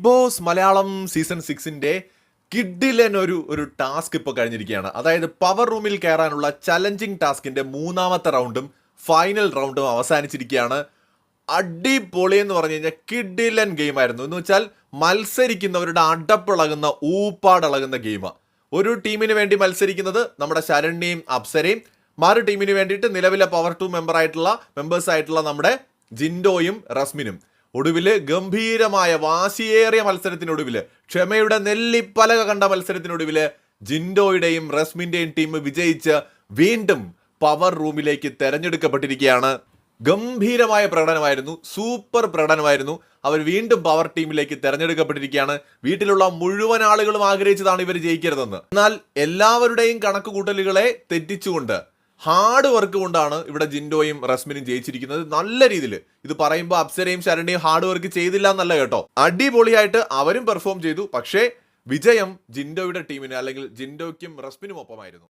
Boss Malayalam season സിക്സിന്റെ കിഡിലൻ ഒരു ഒരു ടാസ്ക് ഇപ്പോൾ കഴിഞ്ഞിരിക്കുകയാണ്. അതായത് പവർ റൂമിൽ കയറാനുള്ള ചലഞ്ചിങ് ടാസ്കിന്റെ മൂന്നാമത്തെ റൗണ്ടും ഫൈനൽ റൗണ്ടും അവസാനിച്ചിരിക്കുകയാണ്. അടിപൊളി എന്ന് പറഞ്ഞു കഴിഞ്ഞാൽ കിഡിലൻ ഗെയിം ആയിരുന്നു. എന്ന് വെച്ചാൽ മത്സരിക്കുന്നവരുടെ അടപ്പിളകുന്ന ഊപ്പാടിളകുന്ന ഗെയിം ഒരു ടീമിന് വേണ്ടി മത്സരിക്കുന്നത് നമ്മുടെ ശരണ്യയും അപ്സരയും. മറു ടീമിന് വേണ്ടിയിട്ട് നിലവിലെ പവർ ടു മെമ്പർ ആയിട്ടുള്ള മെമ്പേഴ്സ് ആയിട്ടുള്ള നമ്മുടെ ജിൻഡോയും റസ്മിനും. ഒടുവിൽ ഗംഭീരമായ വാശിയേറിയ മത്സരത്തിനൊടുവിൽ ക്ഷമയുടെ നെല്ലിപ്പലക കണ്ട മത്സരത്തിനൊടുവിൽ ജിൻഡോയുടെയും റസ്മിന്റെയും ടീം വിജയിച്ച് വീണ്ടും പവർ റൂമിലേക്ക് തെരഞ്ഞെടുക്കപ്പെട്ടിരിക്കുകയാണ്. ഗംഭീരമായ പ്രകടനമായിരുന്നു സൂപ്പർ പ്രകടനമായിരുന്നു. അവർ വീണ്ടും പവർ ടീമിലേക്ക് തെരഞ്ഞെടുക്കപ്പെട്ടിരിക്കുകയാണ്. വീട്ടിലുള്ള മുഴുവൻ ആളുകളും ആഗ്രഹിച്ചതാണ് ഇവർ ജയിക്കരുതെന്ന്. എന്നാൽ എല്ലാവരുടെയും കണക്കുകൂട്ടലുകളെ തെറ്റിച്ചുകൊണ്ട് ഹാർഡ് വർക്ക് കൊണ്ടാണ് ഇവിടെ ജിൻഡോയും റസ്മിനും ജയിച്ചിരിക്കുന്നത്. നല്ല രീതിയിൽ ഇത് പറയുമ്പോൾ അപ്സരയും ശരണ്യയും ഹാർഡ് വർക്ക് ചെയ്തില്ല എന്നല്ല കേട്ടോ. അടിപൊളിയായിട്ട് അവരും പെർഫോം ചെയ്തു. പക്ഷേ വിജയം ജിൻഡോയുടെ ടീമിന് അല്ലെങ്കിൽ ജിൻഡോയ്ക്കും റസ്മിനും ഒപ്പമായിരുന്നു